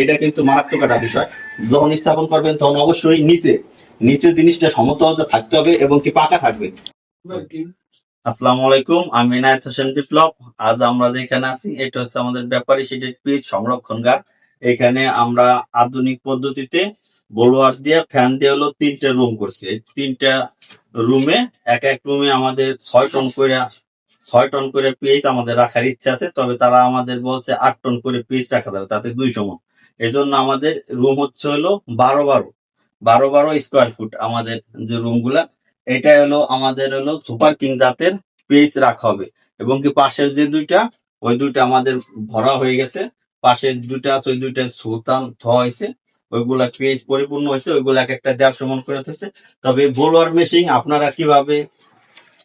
এটা কিন্তু মারাত্মক একটা বিষয়। যখন স্থাপন করবেন তখন অবশ্যই নিচে। নিচে জিনিসটা সমতল থাকতে হবে এবং কি পাকা থাকবে। আসসালামু আলাইকুম আমি নায়ত হোসেন বিপ্লব। আজ আমরা যেখানে আছি এটা হচ্ছে আমাদের ব্যাপারী সিটের পিচ সংরক্ষণগার এখানে আমরা আধুনিক পদ্ধতিতে বলোয়ার দিয়ে ফ্যান দিয়ে হলো তিনটা রুম করছি। এই তিনটা রুমে এক এক রুমে আমাদের ছয় টন করে ছয় টন করে পিএইচ আমাদের রাখার ইচ্ছা আছে, তবে তারা আমাদের বলছে আট টন করে পিএইচ রাখা যাবে, তাতে দুইশো মন। এই জন্য আমাদের রুম হচ্ছে হলো বারো বারো বারো বারো স্কোয়ার ফুট আমাদের যে রুমগুলা এটা হলো আমাদের হলো সুপার কিং জাতের পিএইচ রাখা হবে। এবং কি পাশের যে দুইটা, ওই দুইটা আমাদের ভরা হয়ে গেছে, পাশের দুইটা আছে, ওই দুইটা সুলতান থ হয়েছে, ওইগুলা পিএইচ পরিপূর্ণ হয়েছে ওইগুলা এক একটা দেড়শো মন করে হয়েছে। তবে বোলোয়ার মেশিন আপনারা কীভাবে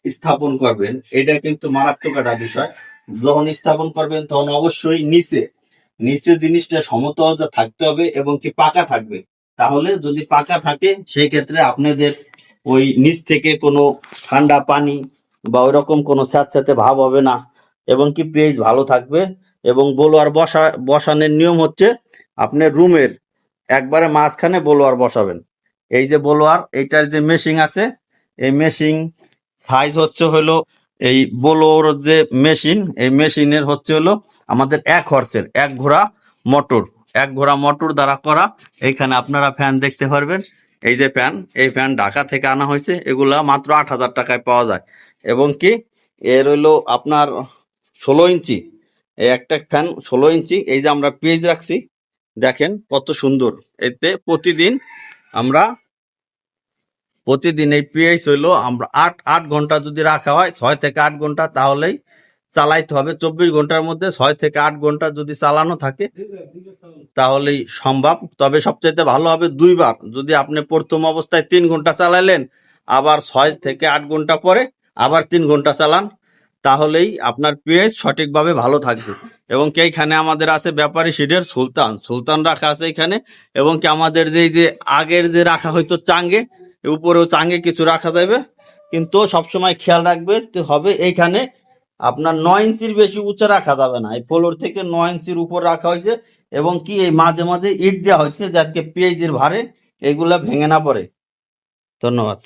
স্থাপন করবেন। এটা কিন্তু মারাত্মক একটা বিষয়। যখন স্থাপন করবেন, তখন অবশ্যই নিচে নিচে জিনিসটা সমতল থাকতে হবে এবং কি পাকা থাকবে। তাহলে যদি পাকা থাকে সেই ক্ষেত্রে আপনাদের ওই নিচ থেকে কোনো ঠান্ডা পানি বা ওইরকম কোনো স্যাঁতস্যাঁতে ভাব হবে না এবং কি পেজ ভালো থাকবে এবং বোলোয়ার বসা, বসানোর নিয়ম হচ্ছে আপনার রুমের একবারে মাঝখানে বোলোয়ার বসাবেন। এই যে বোলোয়ার, এইটার যে মেশিং আছে, এই মেশিং সাইজ হচ্ছে হলো এই বোলোর যে মেশিন এই মেশিনের হচ্ছে হলো আমাদের এক হর্সের এক ঘোড়া মোটর এক ঘোড়া মোটর দ্বারা করা। এইখানে আপনারা ফ্যান দেখতে পারবেন। এই যে ফ্যান এই ফ্যান ঢাকা থেকে আনা হয়েছে। এগুলা মাত্র আট হাজার টাকায় পাওয়া যায়। এবং কি, এর হইল আপনার ষোলো ইঞ্চি। এই একটা ফ্যান ষোলো ইঞ্চি। এই যে আমরা পেজ রাখছি, দেখেন কত সুন্দর। এতে প্রতিদিন আমরা প্রতিদিন এই পিএইচ হইল আমরা আট আট ঘণ্টা যদি রাখা হয়, ছয় থেকে আট ঘণ্টা তাহলেই চালাইতে হবে। চব্বিশ ঘণ্টার মধ্যে ছয় থেকে আট ঘণ্টা যদি চালানো থাকে, তাহলেই সম্ভব। তবে সবচাইতে ভালো হবে দুইবার। যদি আপনি প্রথম অবস্থায় তিন ঘণ্টা চালাইলেন আবার ছয় থেকে আট ঘণ্টা পরে আবার তিন ঘণ্টা চালান, তাহলেই আপনার পিএইচ সঠিকভাবে ভালো থাকবে। এবং কি এইখানে আমাদের আছে ব্যাপারী সিডের সুলতান। সুলতান রাখা আছে এখানে। এবং কি আমাদের যে যে আগের যে রাখা হয়তো চাঙ্গে উপরেও চাঙ্গে কিছু রাখা যাবে। কিন্তু সবসময় খেয়াল রাখবে হবে এইখানে আপনার নয় ইঞ্চির বেশি উঁচা রাখা যাবে না। এই ফ্লোর থেকে নয় ইঞ্চির উপর রাখা হয়েছে এবং কি এই মাঝে মাঝে ইট দেওয়া হয়েছে যাতে পেঁয়াজের ভারে এগুলা ভেঙে না পড়ে। ধন্যবাদ।